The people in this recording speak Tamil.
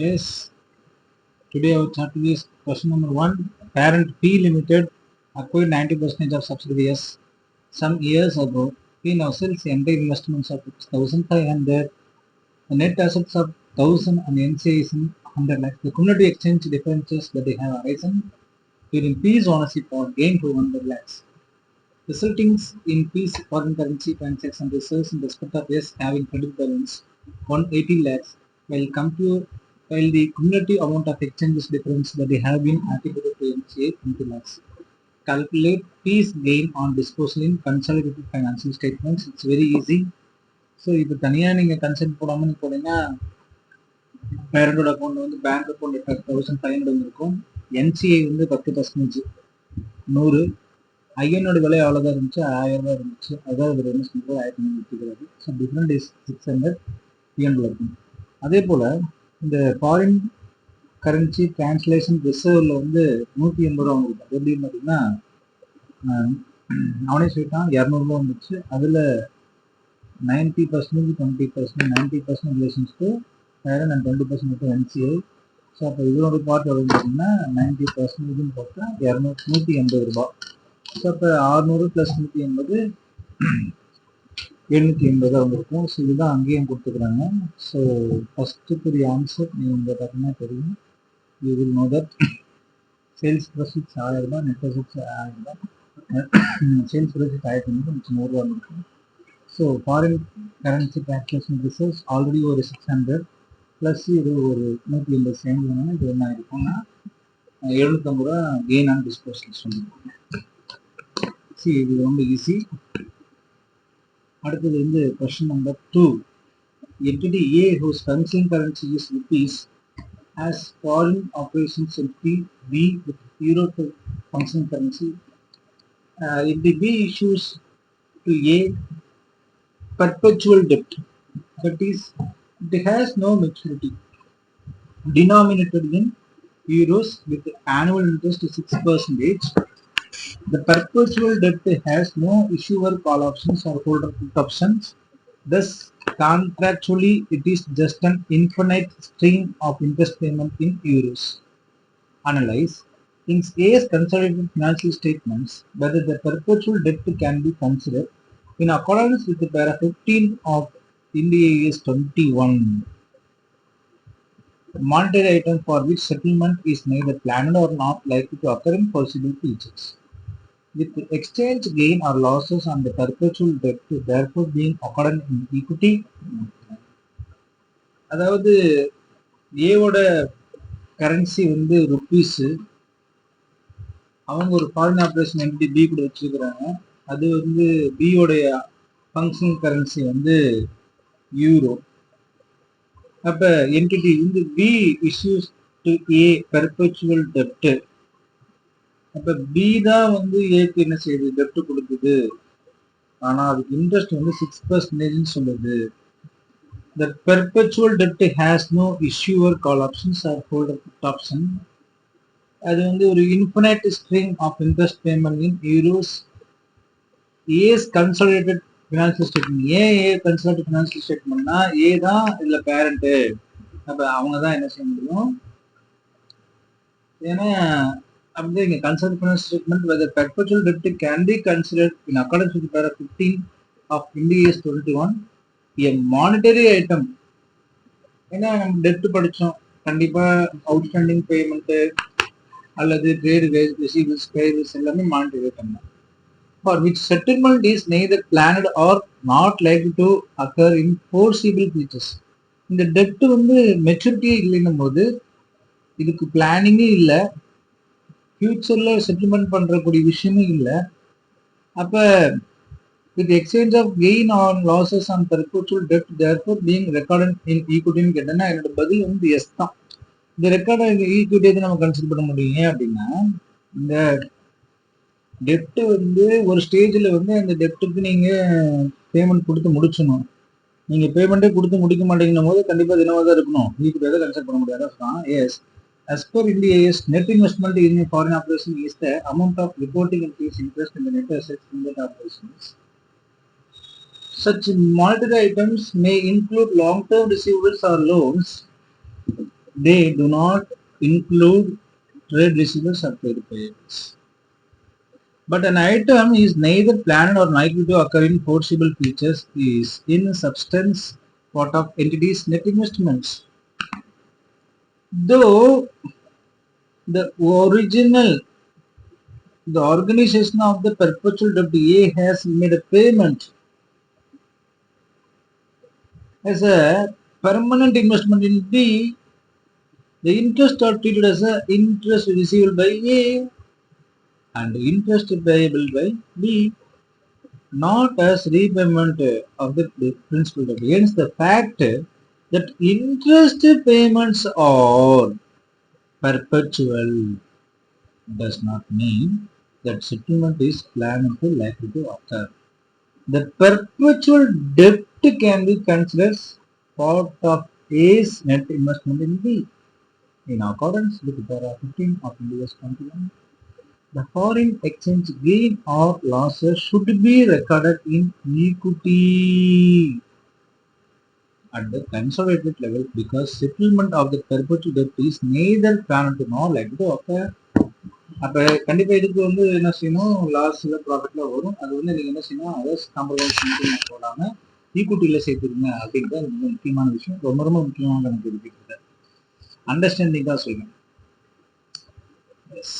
Yes. Today our chapter is question number one. Parent P Limited acquired 90% of subsidiaries some years ago. P now sells entire investments of 1,500. The net assets of 1,000 and NCA is in 100 lakhs. The cumulative exchange differences that they have arisen during P's ownership or gain 200 lakhs. Resulting in P's foreign currency transaction reserves in respect of S having credit balance 180 lakhs while compute while the cumulative amount of exchanges difference that they have been attributed to MCA 20 lakhs. Calculate P's gain on disposal in consolidated financial statements. It's very easy. So இப்போ தனியாக நீங்கள் கன்சென்ட் போடாமல் நீங்கள் போனீங்கன்னா பேரண்டோட அக்கௌண்ட் வந்து bank account thousand five hundred இருக்கும் என்சிஐ வந்து பத்து பர்சன்டேஜ் நூறு. ஐயனோட விலை அவ்வளோதான் இருந்துச்சு. ஆயிரம் ரூபாய் இருந்துச்சு. அதான் இவர் என்ன சொல்றது ஆயிரத்தி ஐநூறு விற்றுக்கிறாரு so different is six hundred three hundred இருக்கும். அதே போல் இந்த ஃபாரின் கரன்சி டிரான்ஸ்லேஷன் ரிசர்வில் வந்து நூற்றி எண்பது ரூபா வந்துருக்கு. அது எப்படின்னு பார்த்தீங்கன்னா அவனே சொல்லிட்டான் இரநூறுபா வந்துச்சு. அதில் ninety percentage twenty percentage ninety percent ரிலேஷன்ஸ்க்கு வேறு நான் டுவெண்ட்டி பர்சன்ட் என்சிஐ ஸோ அப்போ இதோட பார்ட் எவ்வளோன்னு பார்த்தீங்கன்னா நைன்ட்டி பர்சன்டேஜ்னு பார்த்தா இரநூ நூற்றி எண்பது ரூபா. ஸோ அப்போ அறுநூறு ப்ளஸ் நூற்றி எண்பது எழுநூற்றி எண்பது வந்திருக்கும். ஸோ இதுதான் அங்கேயும் கொடுத்துக்கிறாங்க ஸோ ஃபஸ்ட்டு பெரிய ஆன்சர் நீங்கள் பார்த்தீங்கன்னா தெரியும். You will know that sales proceeds ஆயிரம் ரூபாய் நெட் ப்ரொசீட்ஸ் ஆயிரம் ரூபாய். சேல்ஸ் ப்ரொசீட்ஸ் ஆயிரத்தி ஐநூறு மிச்சம் நூறுரூவா இருக்கும் so foreign currency translation reserve already ஒரு சிக்ஸ் ஹண்ட்ரட் ப்ளஸ் இது ஒரு நூற்றி எண்பது சேர்ந்து இது என்ன இருக்கும்னா எழுநூத்தம்பது ரூபா கெயின் ஆன் டிஸ்போசல் சொல்லியிருக்கோம் சி இது ரொம்ப ஈஸி அடுத்தது வந்து question number two entity A whose functioning currency is rupees has foreign operations entity B with euro functioning currency. Uh, if the B issues to A perpetual debt, that is, it has no maturity, denominated in euros with annual interest 6 percentage. The perpetual debt has no issuer call options or holder put options. Thus, contractually, it is just an infinite stream of interest payment in euros. Analyze in A's consolidated financial statements whether the perpetual debt can be considered in accordance with the para 15 of India is 21. Monetary item for which settlement is neither planned or not likely to occur in foreseeable futures. With exchange gain or losses on the perpetual debt therefore being occurred in equity. அதாவது ஏவோட கரன்சி வந்து ருப்பீஸு அவங்க ஒரு ஃபாரின் ஆப்ரேஷன் என்டி பி கூட வச்சிருக்கிறாங்க. அது வந்து பியோடைய ஃபங்க்ஷன் கரன்சி வந்து யூரோ அப்போ என்டிட்டி வந்து B issues to a perpetual டெப்ட் அப்ப பி தான் வந்து ஏக்கு என்ன செய்யுது? டெப்ட் கொடுக்குது. ஆனா அதுக்கு இன்ட்ரெஸ்ட் வந்து சிக்ஸ் பர்சன்டேஜ்னு சொல்லுது. The perpetual dept has no issuer call options or holder put option அது வந்து ஒரு infinite stream of interest payment in euros as consolidated financial statement and a consolidate financial ஸ்டேட்மெண்ட்னா ஏ தான் இதில் பேரண்ட்டு அப்போ அவங்க தான் என்ன செய்ய முடியும்? ஏன்னா அப்படி இங்க consolidated financial statement whether perpetual dept can be considered in accordance with para fifteen of Ind AS twenty one a monetary item ஏன்னா நம்ம டெப்ட் படித்தோம் கண்டிப்பாக அவுட்ஸ்டாண்டிங் பேமெண்ட்டு அல்லது ட்ரேட் ரிசீவல்ஸ் பேபிள்ஸ் எல்லாமே மானிட்டரி ஐட்டம் தான். For which settlement is neither planned or not like to occur in foreseeable features இந்த டெப்ட் வந்து மெச்சூரிட்டியே இல்லைன்னும் போது இதுக்கு பிளானிங்கே இல்லை. ஃபியூச்சரில் செட்டில்மெண்ட் பண்ணுறக்கூடிய விஷயமும் இல்லை. அப்போ with exchange of gain on losses on perpetual dept therefore being recorded in ஈக்குவிட்டின்னு கேட்டேன்னா என்னோட பதில் வந்து எஸ் தான். இந்த ரெக்கார்ட் தான் நம்ம கன்சிடர் பண்ண முடியும். ஏன் அப்படின்னா இந்த டெப்ட் வந்து ஒரு ஸ்டேஜில் வந்து அந்த டெப்ட்டுக்கு நீங்கள் பேமெண்ட் கொடுத்து முடிச்சணும் நீங்கள் பேமெண்ட்டே கொடுத்து முடிக்க மாட்டேங்கும் போது கண்டிப்பாக தினமாக தான் இருக்கணும். ஈக்குவிட்டியாக தான் கன்சிடர் பண்ண முடியாது தான் as as per India is net investment in foreign operation is the amount of reporting fees interest in the net assets in that operations Such monetary items may include long-term receivables or loans they do not include trade receivables or trade payables. But an item is neither planned or likely to occur in foreseeable features is in substance part of entity's net investments. Though the original the organization of the perpetual debt A has made a payment as a permanent investment in B, the interest are treated as a interest receivable by A and interest payable by B, not as repayment of the principal. Hence, the fact that interest payments are perpetual does not mean that settlement is planned to likely to occur. The perpetual debt can be considered part of A's net investment in B. In accordance with para 15 of India's 21, the foreign exchange gain or losses should be recorded in equity at the consolidated level because settlement of the perpetual debt is neither planned nor likely to occur. அப்போ கண்டிப்பாக இதுக்கு வந்து என்ன செய்யணும்? லாஸில் ப்ராஃபிட்டில் வரும். அது வந்து நீங்கள் என்ன செய்யணும்? அதர்ஸ் காம்ப்ரமைஸ் போடாமல் ஈக்குட்டியில் சேர்த்துருங்க அப்படின்றது ரொம்ப முக்கியமான விஷயம். ரொம்ப ரொம்ப முக்கியமான எனக்கு இருக்கிறது அண்டர்ஸ்டாண்டிங் தான் சொல்லணும் எஸ்